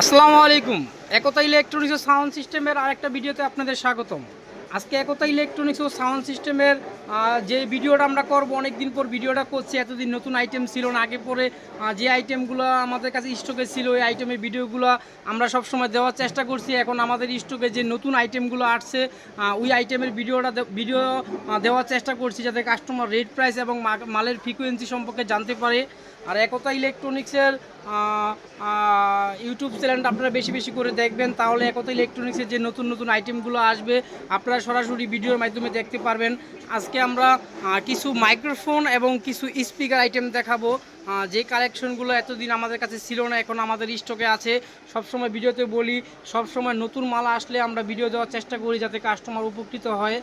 আসসালামু আলাইকুম। একতা ইলেকট্রনিক্স ও সাউন্ড সিস্টেমের আরেকটা ভিডিওতে আপনাদের স্বাগতম। আজকে একতা ইলেকট্রনিক্স ও সাউন্ড সিস্টেমের যে ভিডিওটা আমরা করব অনেক দিন পর ভিডিওটা করছি, এতদিন নতুন আইটেম ছিল না, আগে পরে যে আইটেমগুলো আমাদের কাছে স্টকে ছিল, ওই আইটেমের ভিডিওগুলো আমরা সব সময় দেওয়ার চেষ্টা করছি। এখন আমাদের স্টকে যে নতুন আইটেমগুলো আসছে ওই আইটেমের ভিডিওটা ভিডিও দেওয়ার চেষ্টা করছি যাতে কাস্টমার রেট প্রাইস এবং মালের ফ্রিকোয়েন্সি সম্পর্কে জানতে পারে। আর একতা ইলেকট্রনিক্সের ইউটিউব চ্যানেলটা আপনারা বেশি বেশি করে দেখবেন, তাহলে একতা ইলেকট্রনিক্সের যে নতুন নতুন আইটেমগুলো আসবে, আপনারা সরাসরি ভিডিওর মাধ্যমে দেখতে পারবেন। আজকে আমরা কিছু মাইক্রোফোন এবং কিছু স্পিকার আইটেম দেখাবো। যে কালেকশনগুলো এতদিন আমাদের কাছে ছিল না, এখন আমাদের স্টকে আছে। সবসময় ভিডিওতে বলি, সবসময় নতুন মাল আসলে আমরা ভিডিও দেওয়ার চেষ্টা করি যাতে কাস্টমার উপকৃত হয়।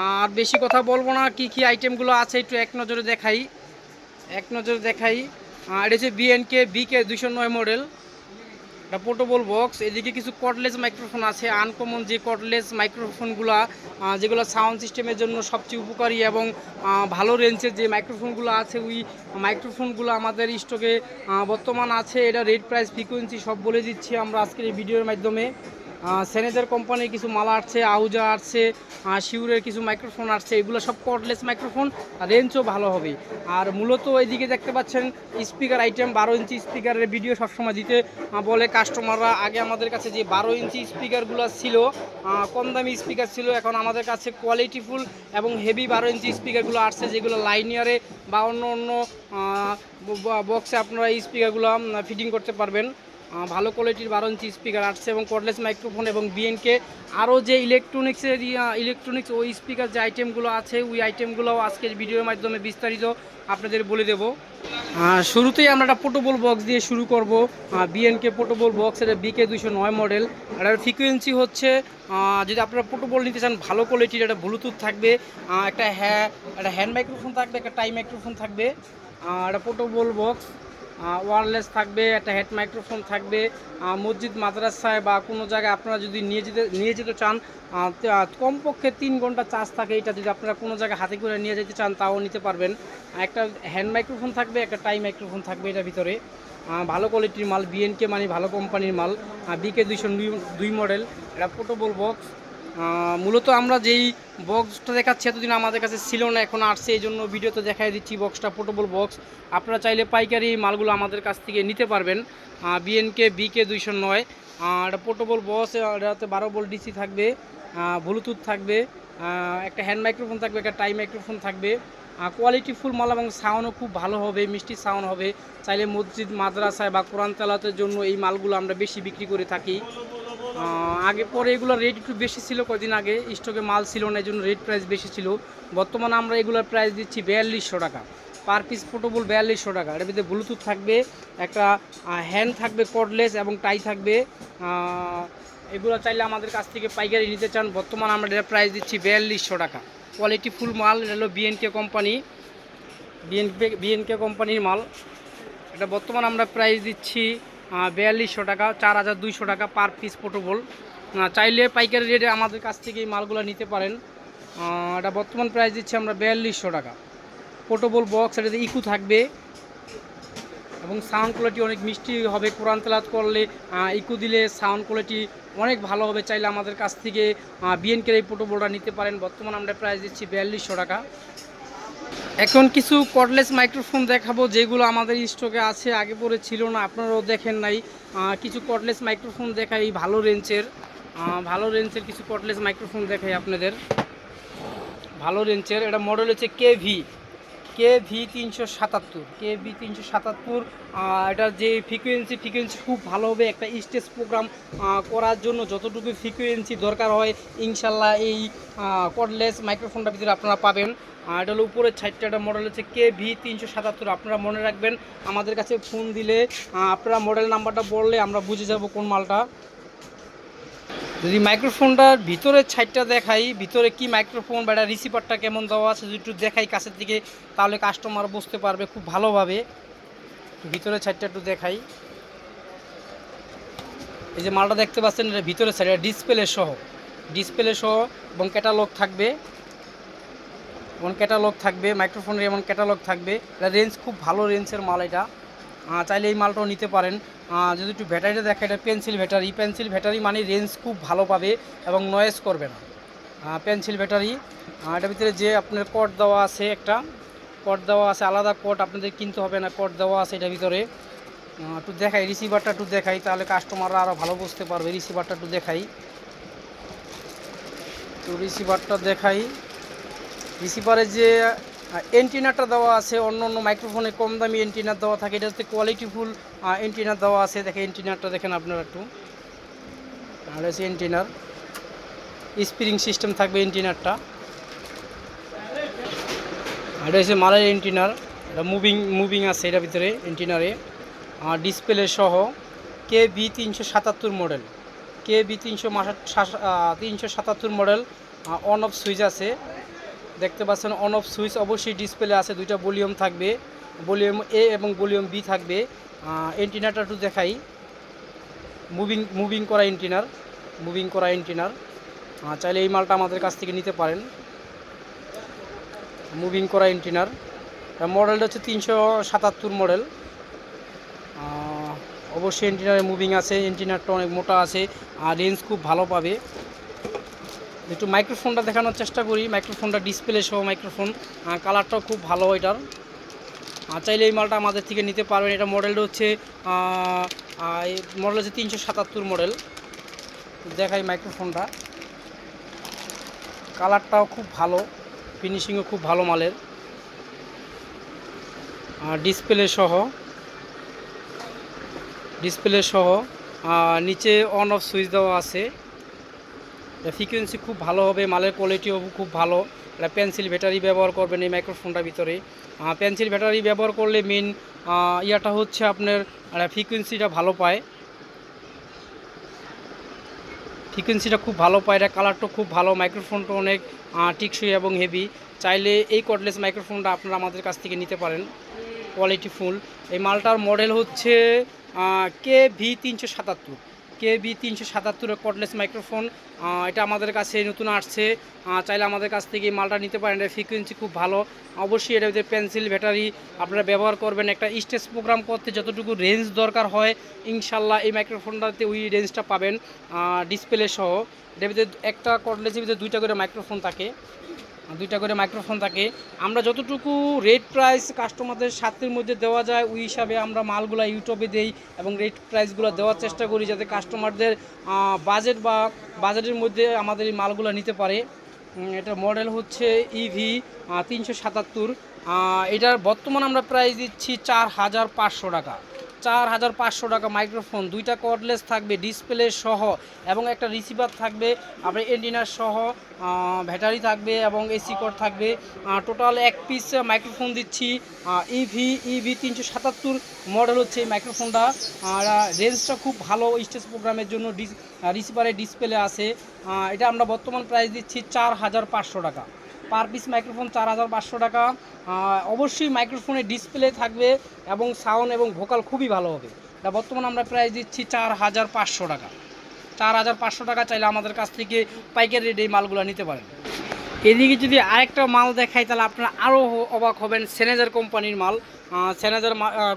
আর বেশি কথা বলব না, কি কি আইটেমগুলো আছে একটু এক নজরে দেখাই। এক নজরে দেখাই। আহ, এটা হচ্ছে বিএনকে বিকে দুশো নয় মডেল এটা পোর্টেবল বক্স এদিকে কিছু কটলেস মাইক্রোফোন আছে আনকমন যে কটলেস মাইক্রোফোনগুলো যেগুলো সাউন্ড সিস্টেমের জন্য সবচেয়ে উপকারী এবং ভালো রেঞ্জের যে মাইক্রোফোনগুলো আছে ওই মাইক্রোফোনগুলো আমাদের স্টকে বর্তমান আছে এটা রেট প্রাইস ফ্রিকোয়েন্সি সব বলে দিচ্ছি আমরা আজকের এই ভিডিওর মাধ্যমে। সেনেজার কোম্পানির কিছু মালা আসছে আউজা আসছে শিউরের কিছু মাইক্রোফোন আসছে, এগুলো সব কর্ডলেস মাইক্রোফোন রেঞ্জও ভালো হবে। আর মূলত এদিকে দেখতে পাচ্ছেন স্পিকার আইটেম বারো ইঞ্চি স্পিকারের ভিডিও সবসময় দিতে বলে কাস্টমাররা আগে আমাদের কাছে যে বারো ইঞ্চি স্পিকারগুলো ছিল কম দামি স্পিকার ছিল, এখন আমাদের কাছে কোয়ালিটিফুল এবং হেভি বারো ইঞ্চি স্পিকারগুলো আসছে, যেগুলো লাইনিয়ারে বা অন্য অন্য বক্সে আপনারা এই স্পিকারগুলো ফিটিং করতে পারবেন। ভালো কোয়ালিটির বারো ইঞ্চি স্পিকার আসছে এবং কর্ডলেস মাইক্রোফোন এবং বিএনকে আরও যে ইলেকট্রনিক্সের ইলেকট্রনিক্স ওই স্পিকার যে আইটেমগুলো আছে, ওই আইটেমগুলো আজকের ভিডিওর মাধ্যমে বিস্তারিত আপনাদের বলে দেবো। শুরুতেই আমরা একটা পোর্টেবল বক্স দিয়ে শুরু করব। বিএনকে পোর্টেবল বক্স এটা বিকে দুশো নয় মডেল এটার ফ্রিকোয়েন্সি হচ্ছে যদি আপনারা পোর্টেবল নিতে চান, ভালো কোয়ালিটির একটা ব্লুটুথ থাকবে একটা হ্যাঁ একটা হ্যান্ড মাইক্রোফোন থাকবে, একটা টাই মাইক্রোফোন থাকবে। একটা পোর্টেবল বক্স ওয়ারলেস থাকবে, একটা হেড মাইক্রোফোন থাকবে মসজিদ, মাদ্রাসায় বা কোনো জায়গায় আপনারা যদি নিয়ে যেতে নিয়ে যেতে চান কমপক্ষে তিন ঘণ্টা চার্জ থাকে এটা যদি আপনারা কোনো জায়গায় হাতে করে নিয়ে যেতে চান, তাও নিতে পারবেন। একটা হ্যান্ড মাইক্রোফোন থাকবে, একটা টাই মাইক্রোফোন থাকবে এটার ভিতরে। ভালো কোয়ালিটির মাল বিএনকে মানে ভালো কোম্পানির মাল বিকে দুইশো দুই মডেল এটা পোর্টেবল বক্স মূলত আমরা যেই বক্সটা দেখাচ্ছি এতদিন আমাদের কাছে ছিল না, এখন আসছে, এই জন্য ভিডিওতে দেখাই দিচ্ছি বক্সটা পোর্টেবল বক্স আপনারা চাইলে পাইকারি মালগুলো আমাদের কাছ থেকে নিতে পারবেন বিএনকে বিকে দুইশো নয়। এটা পোর্টেবল বক্স এটাতে বারো বল ডিসি থাকবে ব্লুটুথ থাকবে একটা হ্যান্ড মাইক্রোফোন থাকবে, একটা টাই মাইক্রোফোন থাকবে। কোয়ালিটি ফুল মাল এবং সাউন্ডও খুব ভালো হবে, মিষ্টি সাউন্ড হবে। চাইলে মসজিদ, মাদ্রাসায় বা কোরআন তেলাতের জন্য এই মালগুলো আমরা বেশি বিক্রি করে থাকি। আগে পরে এগুলোর রেট একটু বেশি ছিল কদিন আগে স্টকে মাল ছিল না এই জন্য রেট প্রাইস বেশি ছিল। বর্তমানে আমরা এগুলোর প্রাইস দিচ্ছি বিয়াল্লিশশো টাকা। পার পিস পোর্টেবল বিয়াল্লিশশো টাকা। এর ভিতরে ব্লুটুথ থাকবে, একটা হ্যান্ড থাকবে কর্ডলেস এবং টাই থাকবে। এগুলো চাইলে আমাদের কাছ থেকে পাইকারি নিতে চান। বর্তমানে আমরা এটা প্রাইস দিচ্ছি বিয়াল্লিশশো টাকা। কোয়ালিটি ফুল মাল, এটা হলো বিএনকে কোম্পানি বিএনকে বিএনকে কোম্পানির মাল। এটা বর্তমানে আমরা প্রাইস দিচ্ছি বিয়াল্লিশশো টাকা, চার হাজার দুইশো টাকা পার পিস পোর্টেবল চাইলে পাইকারি রেটে আমাদের কাছ থেকে এই মালগুলো নিতে পারেন। এটা বর্তমান প্রাইস দিচ্ছি আমরা বিয়াল্লিশশো টাকা। পোর্টেবল বক্স এটাতে ইকু থাকবে। এবং সাউন্ড কোয়ালিটি অনেক মিষ্টি হবে। কোরআন তেলাত করলে ইকু দিলে সাউন্ড কোয়ালিটি অনেক ভালো হবে। চাইলে আমাদের কাছ থেকে বিএনকের এই পোর্টেবলটা নিতে পারেন। বর্তমান আমরা প্রাইস দিচ্ছি বিয়াল্লিশশো টাকা। এখন কিছু কর্ডলেস মাইক্রোফোন দেখাবো, যেগুলো আমাদের স্টকে আছে, আগে পরে ছিল না, আপনারাও দেখেন নাই। কিছু কর্ডলেস মাইক্রোফোন দেখাই, ভালো রেঞ্জের ভালো রেঞ্জের কিছু কর্ডলেস মাইক্রোফোন দেখাই আপনাদের। ভালো রেঞ্জের এটা মডেল হচ্ছে কে ভি কে ভি তিনশো সাতাত্তর কে ভি তিনশো সাতাত্তর এটার যে ফ্রিকোয়েন্সি ফ্রিকোয়েন্সি খুব ভালো হবে, একটা স্টেজ প্রোগ্রাম করার জন্য যতটুকু ফ্রিকোয়েন্সি দরকার হয়, ইনশাল্লাহ এই কর্ডলেস মাইক্রোফোনটার ভিতরে আপনারা পাবেন। আর এটা হলো উপরের সাইডটা একটা মডেল হচ্ছে কে ভি তিনশো সাতাত্তর আপনারা মনে রাখবেন, আমাদের কাছে ফোন দিলে আপনারা মডেল নাম্বারটা বললে আমরা বুঝে যাব কোন মালটা। যদি মাইক্রোফোনটার ভিতরের সাইডটা দেখাই, ভিতরে কি মাইক্রোফোন বা এটা রিসিভারটা কেমন দেওয়া আছে যদি একটু দেখাই কাছের দিকে, তাহলে কাস্টমার বুঝতে পারবে খুব ভালোভাবে। ভিতরের সাইডটা একটু দেখাই। এই যে মালটা দেখতে পাচ্ছেন, এটা ভিতরের সাইড এটা ডিসপ্লে সহ। ডিসপ্লে সহ এবং ক্যাটালগ থাকবে। এমন ক্যাটালগ থাকবে, মাইক্রোফোনের এমন ক্যাটালগ থাকবে। এটা রেঞ্জ খুব ভালো রেঞ্জের মাল এটা। চাইলে এই মালটাও নিতে পারেন। যদি একটু ব্যাটারিটা দেখা, এটা পেন্সিল ব্যাটারি। পেন্সিল ব্যাটারি মানে রেঞ্জ খুব ভালো পাবে এবং নয়েজ করবে না। পেন্সিল ব্যাটারি এটার ভিতরে যে আপনার কট দেওয়া আছে একটা কট দেওয়া আছে, আলাদা কট আপনাদের কিনতে হবে না কট দেওয়া আছে এটার ভিতরে। একটু দেখাই রিসিভারটা একটু দেখাই, তাহলে কাস্টমাররা আরও ভালো বুঝতে পারবে। রিসিভারটা একটু দেখাই। তো রিসিভারটা দেখাই। রিসিভারের যে এন্টিনাটা দেওয়া আছে, অন্য অন্য মাইক্রোফোনে কম দামি এন্টিনার দেওয়া থাকে, এটা হচ্ছে কোয়ালিটিফুল এন্টিনার দেওয়া আছে। দেখে এন্টিনারটা দেখেন আপনারা একটু। আর হচ্ছে এন্টিনার স্প্রিং সিস্টেম থাকবে এন্টিনারটা এটা হচ্ছে মালের এন্টিনার এটা মুভিং মুভিং আছে এটার ভিতরে এন্টিনারে আর ডিসপ্লে সহ কে বি তিনশো সাতাত্তর মডেল কে বি তিনশো তিনশো সাতাত্তর মডেল অন অফ সুইচ আছে। দেখতে পাচ্ছেন অন অফ সুইচ অবশ্যই ডিসপ্লে আছে, দুইটা ভলিউম থাকবে। ভলিউম এ এবং ভলিউম বি থাকবে। এন্টিনারটা একটু দেখাই। মুভিং মুভিং করা এন্টিনার মুভিং করা এন্টিনার চাইলে এই মালটা আমাদের কাছ থেকে নিতে পারেন। মুভিং করা এন্টিনার মডেলটা হচ্ছে তিনশো সাতাত্তর মডেল অবশ্যই এন্টিনারে মুভিং আছে এন্টিনারটা অনেক মোটা আছে, আর রেঞ্জ খুব ভালো পাবে। একটু মাইক্রোফোনটা দেখানোর চেষ্টা করি। মাইক্রোফোনটা ডিসপ্লে সহ মাইক্রোফোন কালারটাও খুব ভালো এটার। চাইলে এই মালটা আমাদের থেকে নিতে পারবেন। এটা মডেলটা হচ্ছে মডেল হচ্ছে তিনশো সাতাত্তর মডেল দেখাই মাইক্রোফোনটা কালারটাও খুব ভালো। ফিনিশিংও খুব ভালো মালের। ডিসপ্লে সহ। ডিসপ্লে সহ। নিচে অন অফ সুইচ দেওয়া আছে। ফ্রিকোয়েন্সি খুব ভালো হবে, মালের কোয়ালিটিও খুব ভালো। এটা পেন্সিল ব্যাটারি ব্যবহার করবেন এই মাইক্রোফোনটার ভিতরে। পেন্সিল ব্যাটারি ব্যবহার করলে মেন ইয়াটা হচ্ছে আপনার ফ্রিকোয়েন্সিটা ভালো পায়। ফ্রিকোয়েন্সিটা খুব ভালো পায় এটা কালারটা খুব ভালো মাইক্রোফোনটা অনেক টিকসই এবং হেভি চাইলে এই কর্ডলেস মাইক্রোফোনটা আপনারা আমাদের কাছ থেকে নিতে পারেন। কোয়ালিটি ফুল এই মালটার মডেল হচ্ছে কে ভি তিনশো সাতাত্তর। কে ভি তিনশো সাতাত্তরের কর্ডলেস মাইক্রোফোন এটা আমাদের কাছে নতুন আসছে। চাইলে আমাদের কাছ থেকে মালটা নিতে পারেন এটা ফ্রিকোয়েন্সি খুব ভালো। অবশ্যই এটা পেন্সিল ব্যাটারি আপনারা ব্যবহার করবেন। একটা স্টেজ প্রোগ্রাম করতে যতটুকু রেঞ্জ দরকার হয়, ইনশাল্লাহ এই মাইক্রোফোনটাতে ওই রেঞ্জটা পাবেন ডিসপ্লে সহ। এটার ভিতরে একটা কর্ডলেসের ভিতরে দুইটা করে মাইক্রোফোন থাকে। দুইটা করে মাইক্রোফোন থাকে। আমরা যতটুকু রেট প্রাইস কাস্টমারদের সাধ্যের মধ্যে দেওয়া যায়, ওই হিসাবে আমরা মালগুলো ইউটিউবে দেই এবং রেট প্রাইসগুলো দেওয়ার চেষ্টা করি যাতে কাস্টমারদের বাজেট বা বাজেটের মধ্যে আমাদের এই মালগুলো নিতে পারে। এটার মডেল হচ্ছে ইভি তিনশো সাতাত্তর। এটার বর্তমান আমরা প্রাইস দিচ্ছি চার হাজার পাঁচশো টাকা। চার হাজার পাঁচশো টাকা মাইক্রোফোন, দুইটা কর্ডলেস থাকবে ডিসপ্লে সহ, এবং একটা রিসিভার থাকবে, আপনার এন্টিনার সহ ব্যাটারি থাকবে এবং এসি কর্ড থাকবে। টোটাল এক পিস মাইক্রোফোন দিচ্ছি ইভি ইভি তিনশো সাতাত্তর মডেল হচ্ছে এই মাইক্রোফোনটা। আর রেঞ্জটা খুব ভালো স্টেজ প্রোগ্রামের জন্য ডিস রিসিভারের ডিসপ্লে আছে। এটা আমরা বর্তমান প্রাইস দিচ্ছি চার হাজার পাঁচশো টাকা। পার পিস মাইক্রোফোন চার হাজার পাঁচশো টাকা। অবশ্যই মাইক্রোফোনে ডিসপ্লে থাকবে এবং সাউন্ড এবং ভোকাল খুবই ভালো হবে। এটা বর্তমানে আমরা প্রাইস দিচ্ছি চার হাজার পাঁচশো টাকা। চার হাজার পাঁচশো টাকা চাইলে আমাদের কাছ থেকে পাইকারি রেট এই মালগুলো নিতে পারেন। এদিকে যদি আরেকটা মাল দেখাই, তাহলে আপনারা আরও অবাক হবেন সেনেজার কোম্পানির মাল। সেনেজার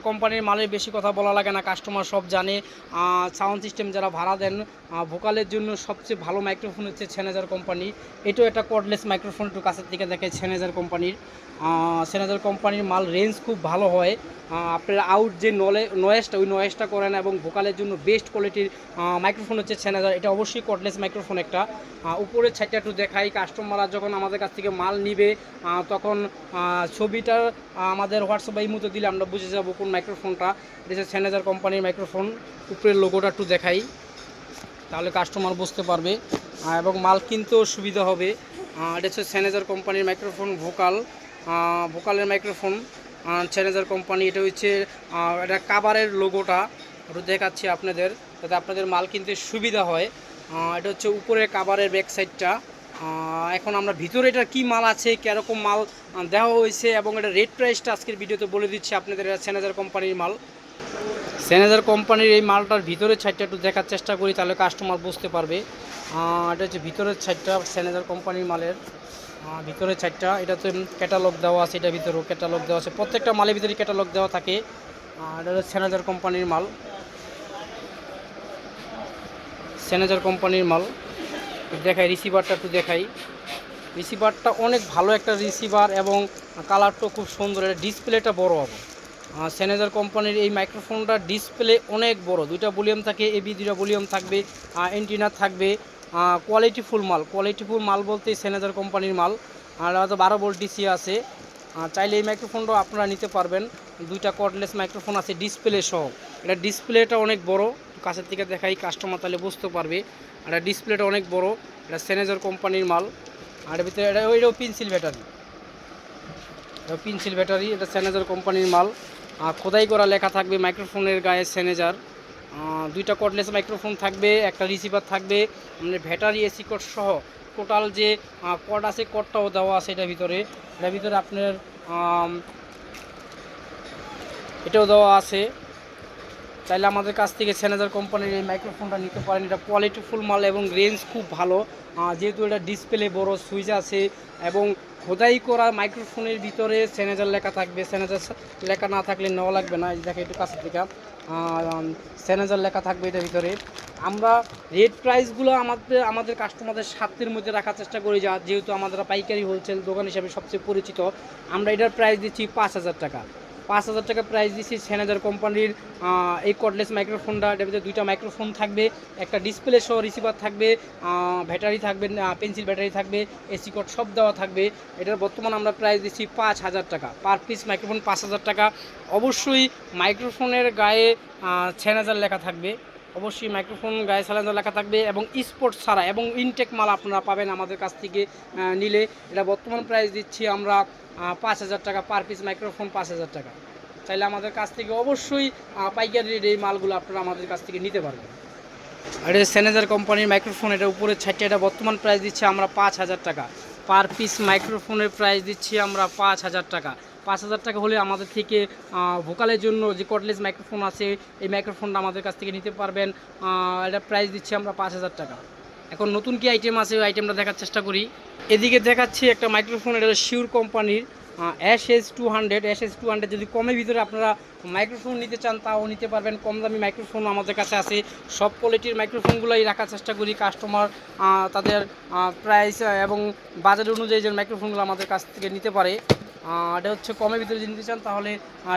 কোম্পানির মালের বেশি কথা বলা লাগে না কাস্টমার সব জানে। সাউন্ড সিস্টেম যারা ভাড়া দেন ভোকালের জন্য সবচেয়ে ভালো মাইক্রোফোন হচ্ছে স্যানাইজার কোম্পানি এটাও একটা কর্ডলেস মাইক্রোফোন একটু কাছের দিকে দেখে স্যানাইজার কোম্পানির স্যানাইজার কোম্পানির মাল রেঞ্জ খুব ভালো হয়। আপনার আউট যে নলে নয়েজটা ওই নয়েজটা করে না এবং ভোকালের জন্য বেস্ট কোয়ালিটির মাইক্রোফোন হচ্ছে সেনেজার এটা অবশ্যই কর্ডলেস মাইক্রোফোন একটা। উপরের ছাইটা একটু দেখাই কাস্টমাররা যখন আমাদের কাছ থেকে মাল নিবে তখন ছবিটা আমাদের হোয়াটসঅ্যাপ এই মতো দিলে আমরা বুঝে যাব কোন মাইক্রোফোনটা এটা হচ্ছে সেনেজার কোম্পানির মাইক্রোফোন উপরের লোগোটা একটু দেখাই, তাহলে কাস্টমার বুঝতে পারবে। এবং মাল কিনতেও সুবিধা হবে। এটা হচ্ছে স্যানেজার কোম্পানির মাইক্রোফোন ভোকাল ভোকালের মাইক্রোফোন সেনেজার কোম্পানি এটা হচ্ছে এটা কাবারের লোগোটা একটু দেখাচ্ছি আপনাদের, যাতে আপনাদের মাল কিনতে সুবিধা হয়। এটা হচ্ছে উপরের কাবারের ব্যাক সাইডটা এখন আমরা ভিতরে এটা কী মাল আছে, কীরকম মাল দেওয়া হয়েছে, এবং এটা রেট প্রাইসটা আজকের ভিডিওতে বলে দিচ্ছি আপনাদের, এটা সেনেজার কোম্পানির মাল। সেনেজার কোম্পানির এই মালটার ভিতরের সাইডটা একটু দেখার চেষ্টা করি, তাহলে কাস্টমার বুঝতে পারবে। এটা হচ্ছে ভিতরের সাইডটা সেনেজার কোম্পানির মালের। আহ, ভিতরের সাইডটা এটাতে ক্যাটালগ দেওয়া আছে এটা ভিতরেও ক্যাটালগ দেওয়া আছে। প্রত্যেকটা মালের ভিতরে ক্যাটালগ দেওয়া থাকে। আর এটা হলো সেনাজার কোম্পানির মাল। সেনাজার কোম্পানির মাল। দেখাই রিসিভারটা একটু দেখাই। রিসিভারটা অনেক ভালো একটা রিসিভার এবং কালারটাও খুব সুন্দর। এটা ডিসপ্লেটা বড় হবে। সেনেজার কোম্পানির এই মাইক্রোফোনটার ডিসপ্লে অনেক বড়। দুইটা ভলিউম থাকে এবি দুইটা ভলিউম থাকবে এন্টিনা থাকবে। কোয়ালিটিফুল মাল। কোয়ালিটিফুল মাল বলতে সেনেজার কোম্পানির মাল। আর হয়তো বারো ভোল্ট ডিসি আছে। চাইলে এই মাইক্রোফোনটাও আপনারা নিতে পারবেন। দুইটা কর্ডলেস মাইক্রোফোন আছে ডিসপ্লে সহ। এটা ডিসপ্লেটা অনেক বড়। কাছের থেকে দেখাই কাস্টমার তাহলে বুঝতে পারবে। এটা ডিসপ্লেটা অনেক বড়। এটা সেনেজার কোম্পানির মাল। আর ভিতরে এটা, ওইটাও পেন্সিল ব্যাটারি এটা পেন্সিল ব্যাটারি এটা সেনেজার কোম্পানির মাল। আর খোদাই করা লেখা থাকবে মাইক্রোফোনের গায়ে সেনেজার দুইটা কর্ডলেস মাইক্রোফোন থাকবে, একটা রিসিভার থাকবে মানে ব্যাটারি এসি কোড সহ টোটাল যে কড আছে কডটাও দেওয়া আছে এটার ভিতরে। এটার ভিতরে আপনার এটাও দেওয়া আছে। চাইলে আমাদের কাছ থেকে সেনেজার কোম্পানির এই মাইক্রোফোনটা নিতে পারেন। এটা কোয়ালিটিফুল মাল এবং রেঞ্জ খুব ভালো। যেহেতু এটা ডিসপ্লে বড় সুইচ আছে এবং খোদাই করা মাইক্রোফোনের ভিতরে স্যানেজার লেখা থাকবে স্যানেজার লেখা না থাকলে নেওয়া লাগবে না। এই দেখে, একটু কাছে থেকে স্যানিটাইজার লেখা থাকবে এটার ভিতরে। আমরা রেট প্রাইসগুলো আমাদের আমাদের কাস্টমারদের স্বার্থের মধ্যে রাখার চেষ্টা করি, যা যেহেতু আমাদের পাইকারি হোলসেল দোকান হিসাবে সবচেয়ে পরিচিত। আমরা এটার প্রাইস দিচ্ছি পাঁচ হাজার টাকা। পাঁচ হাজার টাকা প্রাইস দিচ্ছি হাজার কোম্পানির এই কর্ডলেস মাইক্রোফোনটা ভিতরে দুইটা মাইক্রোফোন থাকবে, একটা ডিসপ্লে সহ রিসিভার থাকবে ব্যাটারি থাকবে পেন্সিল ব্যাটারি থাকবে এসি কোড সব দেওয়া থাকবে। এটার বর্তমান আমরা প্রাইস দিচ্ছি পাঁচ হাজার টাকা। পার পিস মাইক্রোফোন পাঁচ হাজার টাকা। অবশ্যই মাইক্রোফোনের গায়ে সেনেজার লেখা থাকবে। অবশ্যই মাইক্রোফোন গায়ে স্যালেঞ্জার লেখা থাকবে এবং স্পোর্টস ছাড়া এবং ইনটেক মাল আপনারা পাবেন আমাদের কাছ থেকে নিলে। এটা বর্তমান প্রাইস দিচ্ছি আমরা পাঁচ হাজার টাকা পার পিস মাইক্রোফোন পাঁচ হাজার টাকা। চাইলে আমাদের কাছ থেকে অবশ্যই পাইকারি রেট এই মালগুলো আপনারা আমাদের কাছ থেকে নিতে পারবেন। আর এটা সেনেজার কোম্পানির মাইক্রোফোন এটা উপরে ছাড়ছে এটা বর্তমান প্রাইস দিচ্ছি আমরা পাঁচ হাজার টাকা। পার পিস মাইক্রোফোনের প্রাইস দিচ্ছি আমরা পাঁচ হাজার টাকা। পাঁচ হাজার টাকা হলে আমাদের থেকে ভোকালের জন্য যে কটলেস মাইক্রোফোন আছে, এই মাইক্রোফোনটা আমাদের কাছ থেকে নিতে পারবেন। এটা প্রাইস দিচ্ছি আমরা পাঁচ হাজার টাকা। এখন নতুন কি আইটেম আছে, ওই আইটেমটা দেখার চেষ্টা করি। এদিকে দেখাচ্ছি একটা মাইক্রোফোন এটা শিওর কোম্পানির H S two hundred H S two hundred যদি কমের ভিতরে আপনারা মাইক্রোফোন নিতে চান, তাও নিতে পারবেন। কম দামি মাইক্রোফোন আমাদের কাছে আছে। সব কোয়ালিটির মাইক্রোফোনগুলোই রাখার চেষ্টা করি। কাস্টমার তাদের প্রাইস এবং বাজার অনুযায়ী যে মাইক্রোফোনগুলো আমাদের কাছ থেকে নিতে পারে। এটা হচ্ছে কমের ভিতরে যদি নিতে চান, তাহলে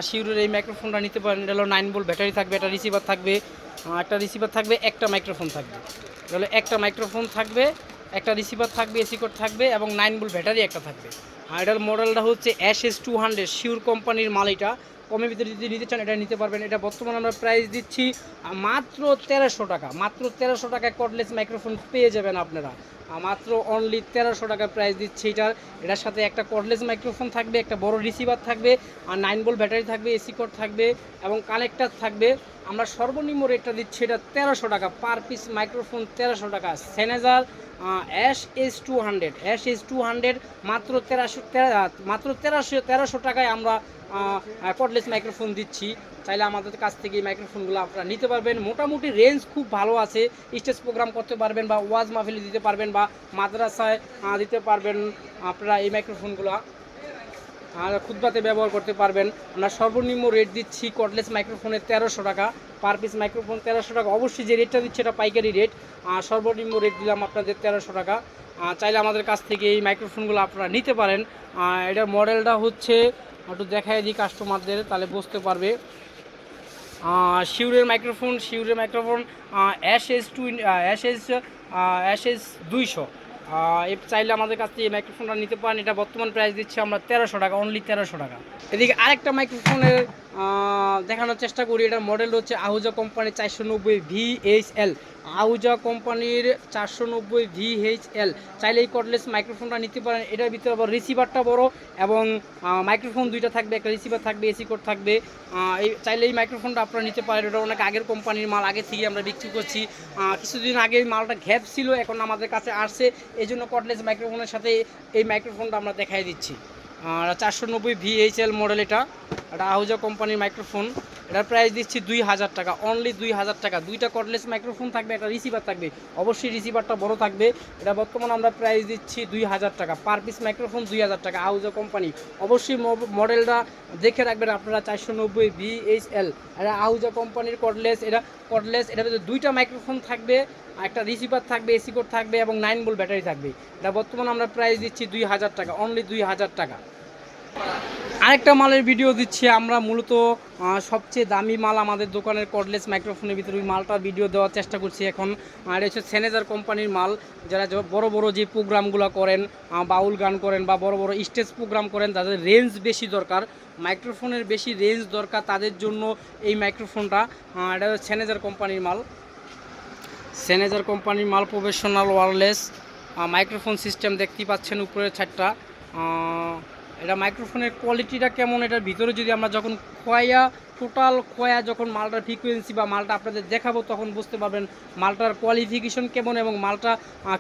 শিউরের এই মাইক্রোফোনটা নিতে পারেন। এটা হলো নাইন বোল্ট ব্যাটারি থাকবে, একটা রিসিভার থাকবে। একটা রিসিভার থাকবে, একটা মাইক্রোফোন থাকবে। এটা হলো একটা মাইক্রোফোন থাকবে, একটা রিসিভার থাকবে, এসি কোড থাকবে এবং নাইন বোল্ট ব্যাটারি একটা থাকবে। আর এটার মডেলটা হচ্ছে H S two hundred Shure কোম্পানির মাল এটা। কমের ভিতরে যদি নিতে চান, এটা নিতে পারবেন। এটা বর্তমানে আমরা প্রাইস দিচ্ছি মাত্র তেরোশো টাকা। মাত্র তেরোশো টাকায় কর্ডলেস মাইক্রোফোন পেয়ে যাবেন আপনারা। মাত্র অনলি তেরোশো টাকা প্রাইস দিচ্ছি এটার। এটার সাথে একটা কর্ডলেস মাইক্রোফোন থাকবে, একটা বড় রিসিভার থাকবে, আর নাইন বোল্ট ব্যাটারি থাকবে এসি কোড থাকবে, এবং কানেক্টার থাকবে। আমরা সর্বনিম্ন রেটটা দিচ্ছি এটা তেরোশো টাকা। পার পিস মাইক্রোফোন তেরোশো টাকা। Sennheiser H S two hundred H S two hundred মাত্র তেরোশো মাত্র তেরোশো তেরোশো টাকায় আমরা কর্ডলেস মাইক্রোফোন দিচ্ছি। চাইলে আমাদের কাছ থেকে এই মাইক্রোফোনগুলো আপনারা নিতে পারবেন। মোটামুটি রেঞ্জ খুব ভালো আছে। স্টেজ প্রোগ্রাম করতে পারবেন বা ওয়াজ মাহফিলে দিতে পারবেন বা মাদ্রাসায় দিতে পারবেন আপনারা এই মাইক্রোফোনগুলো আর ব্যবহার করতে পারবেন। আমরা সর্বনিম্ন রেট দিচ্ছি কর্ডলেস মাইক্রোফোনের তেরোশো টাকা। পার পিস মাইক্রোফোন তেরোশো টাকা। অবশ্যই যে রেটটা দিচ্ছে এটা পাইকারি রেট আর সর্বনিম্ন রেট দিলাম আপনাদের তেরোশো টাকা। চাইলে আমাদের কাছ থেকে এই মাইক্রোফোনগুলো আপনারা নিতে পারেন। এটার মডেলটা হচ্ছে একটু দেখাই দিই কাস্টমারদের তাহলে বুঝতে পারবে। শিউরের microphone শিউরের microphone H S two H S H S দুইশো। চাইলে আমাদের কাছ থেকে মাইক্রোফোনটা নিতে পারেন। এটা বর্তমান প্রাইস দিচ্ছে আমরা তেরোশো টাকা অনলি তেরোশো টাকা। এদিকে আরেকটা মাইক্রোফোনের দেখানোর চেষ্টা করি। এটার মডেল হচ্ছে আহুজা কোম্পানির চারশো নব্বই ভিএইচএল আহুজা কোম্পানির চারশো নব্বই ভিএইচএল চাইলে এই কর্ডলেস মাইক্রোফোনটা নিতে পারেন। এটার ভিতরে আবার রিসিভারটা বড় এবং মাইক্রোফোন দুইটা থাকবে, একটা রিসিভার থাকবে এসি কোড থাকবে। এই, চাইলে এই মাইক্রোফোনটা আপনারা নিতে পারেন। এটা অনেক আগের কোম্পানির মাল, আগে থেকে আমরা বিক্রি করছি। কিছুদিন আগে মালটা ঘ্যাপ ছিল, এখন আমাদের কাছে আসছে। এই জন্য কর্ডলেস মাইক্রোফোনের সাথে এই মাইক্রোফোনটা আমরা দেখাই দিচ্ছি। আর চারশো নব্বই ভিএইচএল মডেল এটা। এটা আহুজা কোম্পানির মাইক্রোফোন এটার প্রাইস দিচ্ছি দুই হাজার টাকা। অনলি দুই হাজার টাকা। দুইটা কর্ডলেস মাইক্রোফোন থাকবে, একটা রিসিভার থাকবে। অবশ্যই রিসিভারটা বড় থাকবে। এটা বর্তমানে আমরা প্রাইস দিচ্ছি দুই হাজার টাকা। পার পিস মাইক্রোফোন দুই হাজার টাকা। আউজো কোম্পানি অবশ্যই মডেলটা দেখে রাখবেন আপনারা চারশো নব্বই বিএইচএল এটা আউজা কোম্পানির কর্ডলেস এটা কর্ডলেস ভিতরে দুইটা মাইক্রোফোন থাকবে, একটা রিসিভার থাকবে এসি কোড থাকবে এবং নাইন বোল ব্যাটারি থাকবে। এটা বর্তমানে আমরা প্রাইস দিচ্ছি দুই হাজার টাকা। অনলি দুই হাজার টাকা। আরেকটা মালের ভিডিও দিচ্ছি। আমরা মূলত সবচেয়ে দামি মাল আমাদের দোকানের কর্ডলেস মাইক্রোফোনের ভিতরে ওই মালটার ভিডিও দেওয়ার চেষ্টা করছি এখন। আর হচ্ছে সেনেজার কোম্পানির মাল। যারা বড় বড় যে প্রোগ্রামগুলো করেন বাউল গান করেন বা বড় বড় স্টেজ প্রোগ্রাম করেন তাদের রেঞ্জ বেশি দরকার। মাইক্রোফোনের বেশি রেঞ্জ দরকার তাদের জন্য এই মাইক্রোফোনটা এটা সেনেজার কোম্পানির মাল। সেনেজার কোম্পানির মাল প্রফেশনাল ওয়ারলেস মাইক্রোফোন সিস্টেম দেখতেই পাচ্ছেন ছাদটা। আহ, এটা মাইক্রোফোনের কোয়ালিটিটা কেমন, এটার ভিতরে যদি আমরা যখন খোয়া টোটাল খোয়া যখন মালটার ফ্রিকোয়েন্সি বা মালটা আপনাদের দেখাবো, তখন বুঝতে পারবেন মালটার কোয়ালিফিকেশন কেমন এবং মালটা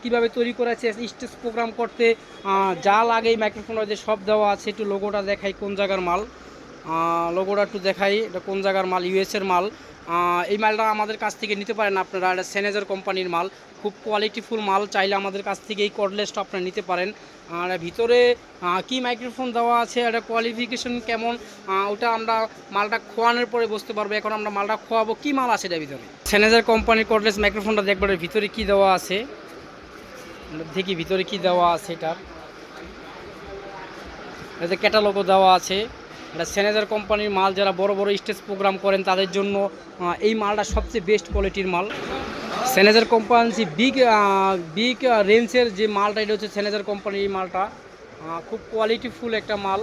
কীভাবে তৈরি করেছে স্টেজ প্রোগ্রাম করতে যা লাগে মাইক্রোফোনের যে সব দেওয়া আছে। একটু লোগোটা দেখাই কোন জায়গার মাল। লোগোটা একটু দেখাই, এটা কোন জায়গার মাল ইউএসের মাল। এই মালটা আমাদের কাছ থেকে নিতে পারেন আপনারা, এটা সেনেজার কোম্পানির মাল। খুব কোয়ালিটিফুল মাল চাইলে আমাদের কাছ থেকে এই কর্ডলেসটা আপনারা নিতে পারেন। আর ভিতরে কি মাইক্রোফোন দেওয়া আছে, এটা কোয়ালিফিকেশন কেমন? ওটা আমরা মালটা খোয়ানোর পরে বুঝতে পারব। এখন আমরা মালটা খোয়াবো, কি মাল আছে এটার ভিতরে? সেনেজার কোম্পানির কর্ডলেস মাইক্রোফোনটা দেখবার ভিতরে কি দেওয়া আছে? দেখি ভিতরে কি দেওয়া আছে এটার। ক্যাটালগও দেওয়া আছে। এটা সেনেজার কোম্পানির মাল যারা বড় বড় স্টেজ প্রোগ্রাম করেন, তাদের জন্য এই মালটা সবচেয়ে বেস্ট কোয়ালিটির মাল। সেনেজার কোম্পানি বিগ বিগ রেঞ্জের যে মালটা, এটা হচ্ছে সেনেজার কোম্পানির এই মালটা। খুব কোয়ালিটিফুল একটা মাল।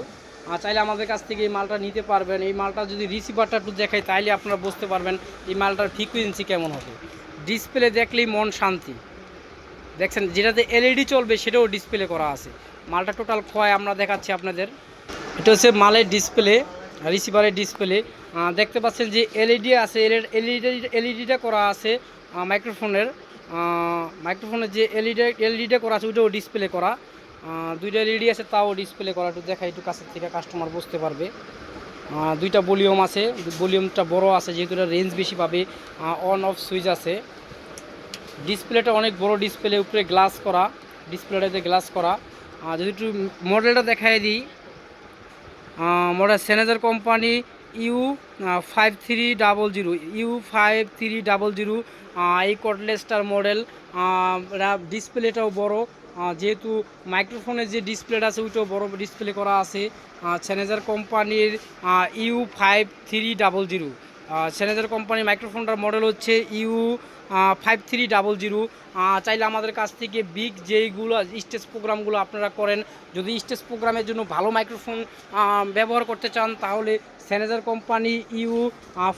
চাইলে আমাদের কাছ থেকে এই মালটা নিতে পারবেন। এই মালটা যদি রিসিভারটা একটু দেখাই, তাইলে আপনারা বুঝতে পারবেন এই মালটার ফ্রিকুয়েন্সি কেমন হবে। ডিসপ্লে দেখলেই মন শান্তি। দেখছেন, যেটাতে এলইডি চলবে, সেটাও ডিসপ্লে করা আছে। মালটা টোটাল খোয়াই আমরা দেখাচ্ছি আপনাদের। এটা হচ্ছে মালের ডিসপ্লে রিসিভারের ডিসপ্লে দেখতে পাচ্ছেন যে এলইডি আছে এলইডি এলইডিটা করা আছে মাইক্রোফোনের মাইক্রোফোনের যে এলইডি এলইডিটা করা আছে, ওইটাও ডিসপ্লে করা। দুইটা এলইডি আছে, তাও ডিসপ্লে করা। একটু দেখা একটু কাছের থেকে কাস্টমার বুঝতে পারবে। দুইটা ভলিউম আছে ভলিউমটা বড় আছে, যেহেতু রেঞ্জ বেশি পাবে। অন অফ সুইচ আছে। ডিসপ্লেটা অনেক বড় ডিসপ্লে উপরে গ্লাস করা। ডিসপ্লেটাতে গ্লাস করা। যদি একটু মডেলটা দেখাই দিই model Sennheiser company U five three double zero U five three double zero এই কটলেসটার মডেল ডিসপ্লেটাও বড় যেহেতু মাইক্রোফোনের যে ডিসপ্লেটা আছে, ওইটাও বড় ডিসপ্লে করা আছে সেনেজার কোম্পানির U five three double zero Sennheiser কোম্পানির মাইক্রোফোনটার মডেল হচ্ছে U five three double zero চাইলে আমাদের কাছ থেকে বিগ যেইগুলো স্টেজ প্রোগ্রামগুলো আপনারা করেন, যদি স্টেজ প্রোগ্রামের জন্য ভালো মাইক্রোফোন ব্যবহার করতে চান, তাহলে Sennheiser company U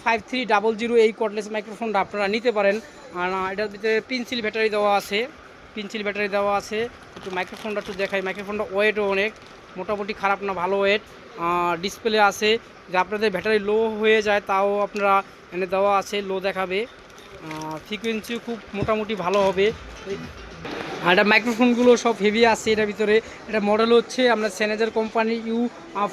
five three double zero এই কর্ডলেস মাইক্রোফোনটা আপনারা নিতে পারেন। আর এটার ভিতরে পেন্সিল ব্যাটারি দেওয়া আছে পেন্সিল ব্যাটারি দেওয়া আছে। একটু মাইক্রোফোনটা একটু দেখাই মাইক্রোফোনটা ওয়েটও অনেক। মোটামুটি খারাপ না, ভালো ওয়েট ডিসপ্লে আছে। যে আপনাদের ব্যাটারি লো হয়ে যায়, তাও আপনারা এনে দেওয়া আছে লো দেখাবে। ফ্রিকুয়েন্সিও খুব মোটামুটি ভালো হবে। আর মাইক্রোফোনগুলো সব হেভি আছে এটার ভিতরে। এটা মডেল হচ্ছে আমরা Sennheiser company U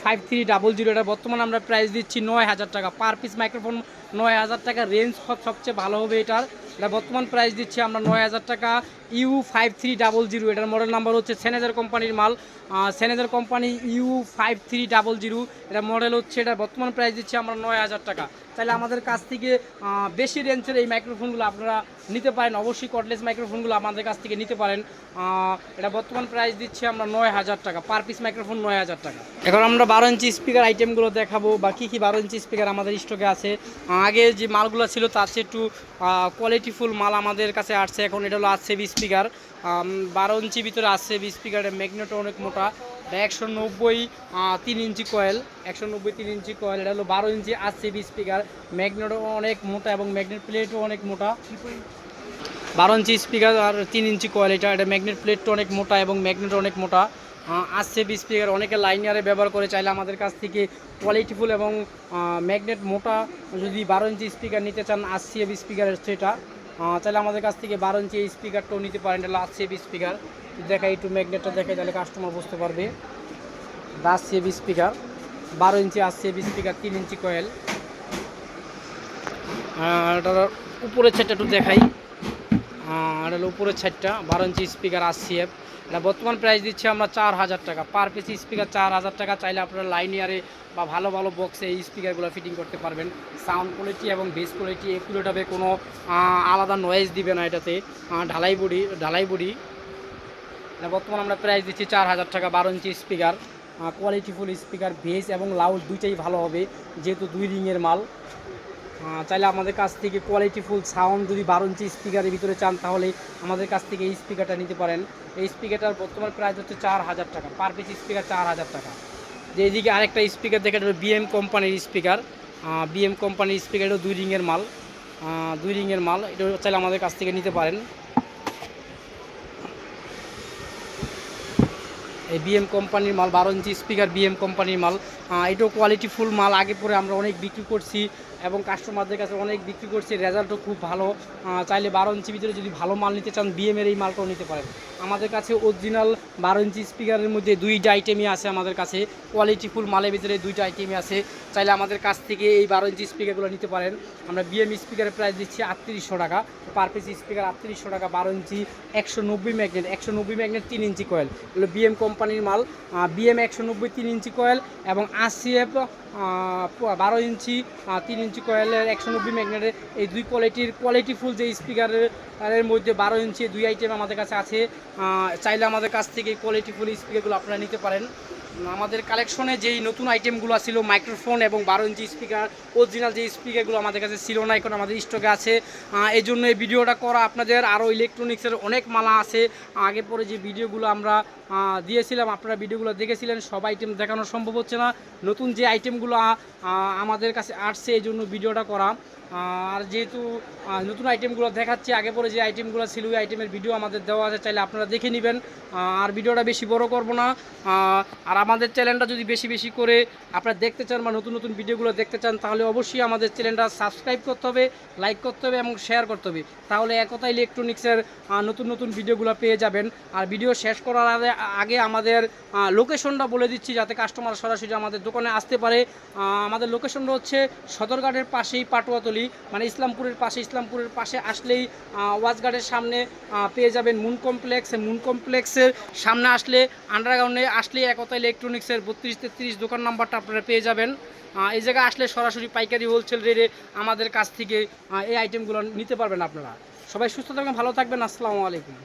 five three double zero এটা বর্তমানে আমরা প্রাইস দিচ্ছি নয় হাজার টাকা। পার পিস মাইক্রোফোন নয় হাজার টাকা। রেঞ্জ সব সবচেয়ে ভালো হবে এটার। এটা বর্তমান প্রাইস দিচ্ছি আমরা নয় হাজার টাকা। U five three double zero এটার মডেল নাম্বার হচ্ছে সেনেজার কোম্পানির মাল। Sennheiser company U five three double zero এটা মডেল হচ্ছে, এটা বর্তমান প্রাইস দিচ্ছি আমরা নয় হাজার টাকা। তাহলে আমাদের কাছ থেকে বেশি রেঞ্জের এই মাইক্রোফোনগুলো আপনারা নিতে পারেন। অবশ্যই কর্ডলেস মাইক্রোফোনগুলো আমাদের কাছ থেকে নিতে পারেন। এটা বর্তমান প্রাইস দিচ্ছি আমরা নয় হাজার টাকা। পার পিস মাইক্রোফোন নয় হাজার টাকা। এখন আমরা বারো ইঞ্চি স্পিকার আইটেমগুলো দেখাবো বা কী কী বারো ইঞ্চি স্পিকার আমাদের স্টকে আছে। আগে যে মালগুলো ছিল তার চেয়ে একটু কোয়ালিটিফুল মাল আমাদের কাছে আসছে। এখন এটা হলো আসছে বি স্পিকার বারো ইঞ্চি ভিতরে আসছে বি স্পিকারের ম্যাগনেটও অনেক মোটা। একশো নব্বই তিন ইঞ্চি কয়েল একশো নব্বই, তিন ইঞ্চি কয়েল এটা হলো বারো ইঞ্চি আসছে বি স্পিকার ম্যাগনেটও অনেক মোটা এবং ম্যাগনেট প্লেটও অনেক মোটা। বারো ইঞ্চি স্পিকার আর তিন ইঞ্চি কয়েল এটা ম্যাগনেট প্লেটটা অনেক মোটা এবং ম্যাগনেট অনেক মোটা। আসছে স্পিকার অনেকে লাইনারে ব্যবহার করে, চাইলে আমাদের কাছ থেকে কোয়ালিটিফুল এবং ম্যাগনেট মোটা যদি বারো ইঞ্চি স্পিকার নিতে চান, আসছে বি স্পিকারের সেটা। চাইলে আমাদের কাছ থেকে বারো ইঞ্চি এই স্পিকারটাও নিতে পারেন, এটা আসছে বি স্পিকার দেখাই একটু ম্যাগনেটটা দেখাই, তাহলে কাস্টমার বুঝতে পারবে। আসছে বি স্পিকার বারো ইঞ্চি আসছে বি স্পিকার তিন ইঞ্চি কয়েল এটার উপরের সাইডটা একটু দেখাই। এটা উপরের সাইডটা বারো ইঞ্চি স্পিকার আসিএফ এটা বর্তমান প্রাইস দিচ্ছি আমরা চার হাজার টাকা। পার পিস স্পিকার চার হাজার টাকা। চাইলে আপনারা লাইন লাইনিয়ারে বা ভালো ভালো বক্সে এই স্পিকারগুলো ফিটিং করতে পারবেন। সাউন্ড কোয়ালিটি এবং বেস কোয়ালিটি হবে কোনো আলাদা নয়েজ দিবে না এটাতে। ঢালাই বডি ঢালাই বডি। এটা বর্তমান আমরা প্রাইস দিচ্ছি চার হাজার টাকা, বারো ইঞ্চি স্পিকার কোয়ালিটিফুল স্পিকার ভেজ এবং লাউড দুইটাই ভালো হবে, যেহেতু দুই রিংয়ের মাল। চাইলে আমাদের কাছ থেকে কোয়ালিটিফুল সাউন্ড যদি বারো ইঞ্চি স্পিকারের ভিতরে চান, তাহলে আমাদের কাছ থেকে এই স্পিকারটা নিতে পারেন। এই স্পিকারটার বর্তমান প্রাইস হচ্ছে চার হাজার টাকা। পার পিস স্পিকার চার হাজার টাকা। যে এদিকে আরেকটা স্পিকার দেখে বিএম কোম্পানির স্পিকার বিএম কোম্পানির স্পিকার এটা দুই রিংয়ের মাল। দুই রিংয়ের মাল। এটা চাইলে আমাদের কাছ থেকে নিতে পারেন। এই বিএম কোম্পানির মাল, বারো ইঞ্চি স্পিকার বিএম কোম্পানির মাল। এটাও কোয়ালিটি ফুল মাল। আগে পরে আমরা অনেক বিক্রি করছি। এবং কাস্টমারদের কাছে অনেক বিক্রি করছি রেজাল্টও খুব ভালো। চাইলে বারো ইঞ্চি ভিতরে যদি ভালো মাল নিতে চান বিএমের এই মালটাও নিতে পারেন। আমাদের কাছে অরিজিনাল বারো ইঞ্চি স্পিকারের মধ্যে দুইটা আইটেমই আছে আমাদের কাছে। কোয়ালিটি ফুল মালের ভিতরে দুইটা আইটেমই আছে। চাইলে আমাদের কাছ থেকে এই বারো ইঞ্চি স্পিকারগুলো নিতে পারেন। আমরা বিএম স্পিকারের প্রাইস দিচ্ছি আটত্রিশশো টাকা। পার পিস স্পিকার আটত্রিশশো টাকা, বারো ইঞ্চি একশো নব্বই ম্যাগনেট একশো নব্বই ম্যাগনেট তিন ইঞ্চি কয়েল এগুলো বিএম কোম্পানির মাল। বিএম একশো নব্বই তিন ইঞ্চি কয়েল এবং আরসিএফ বারো ইঞ্চি তিন ইঞ্চি কয়েলের একশো নব্বই ম্যাগনেটের এই দুই কোয়ালিটির কোয়ালিটি ফুল যে স্পিকারের মধ্যে বারো ইঞ্চি দুই আইটেম আমাদের কাছে আছে। চাইলে আমাদের কাছ থেকে কোয়ালিটি ফুল স্পিকারগুলো আপনারা নিতে পারেন। আমাদের কালেকশনে যেই নতুন আইটেমগুলো ছিল মাইক্রোফোন এবং বারো ইঞ্চি স্পিকার অরিজিনাল যে স্পিকারগুলো আমাদের কাছে ছিল না, এখন আমাদের স্টকে আছে। এই জন্য এই ভিডিওটা করা আপনাদের। আরও ইলেকট্রনিক্সের অনেক মালা আছে। আগে পরে যে ভিডিওগুলো আমরা দিয়েছিলাম, আপনারা ভিডিওগুলো দেখেছিলেন সব আইটেম দেখানো সম্ভব হচ্ছে না। নতুন যে আইটেমগুলো আমাদের কাছে আসছে, এই জন্য ভিডিওটা করা। আর যেহেতু নতুন আইটেমগুলো দেখাচ্ছি, আগে পরে যে আইটেমগুলো ছিল, ওই আইটেমের ভিডিও আমাদের দেওয়া আছে, চাইলে আপনারা দেখে নেবেন। আর ভিডিওটা বেশি বড় করব না। আর আমাদের চ্যানেলটা যদি বেশি বেশি করে আপনারা দেখতে চান বা নতুন নতুন ভিডিওগুলো দেখতে চান, তাহলে অবশ্যই আমাদের চ্যানেলটা সাবস্ক্রাইব করতে হবে লাইক করতে হবে এবং শেয়ার করতে হবে। তাহলে একতা ইলেকট্রনিক্সের নতুন নতুন ভিডিওগুলো পেয়ে যাবেন। আর ভিডিও শেষ করার আগে- আগে আমাদের লোকেশনটা বলে দিচ্ছি যাতে কাস্টমার সরাসরি আমাদের দোকানে আসতে পারে। আমাদের লোকেশনটা হচ্ছে সদরঘাটের পাশেই পাটুয়াতলি মানে ইসলামপুরের পাশে ইসলামপুরের পাশে আসলেই ওয়াজঘাটের সামনে পেয়ে যাবেন মুন কমপ্লেক্স মুন কমপ্লেক্সের সামনে আসলে আন্ডারগ্রাউন্ডে আসলেই একতা ইলেকট্রনিক্সের বত্রিশ তেত্রিশ দোকান নাম্বারটা আপনারা পেয়ে যাবেন। এই জায়গায় আসলে সরাসরি পাইকারি হোলসেল রেটে আমাদের কাছ থেকে এই আইটেমগুলো নিতে পারবেন আপনারা। সবাই সুস্থ থাকবেন, ভালো থাকবেন। আসসালামু আলাইকুম।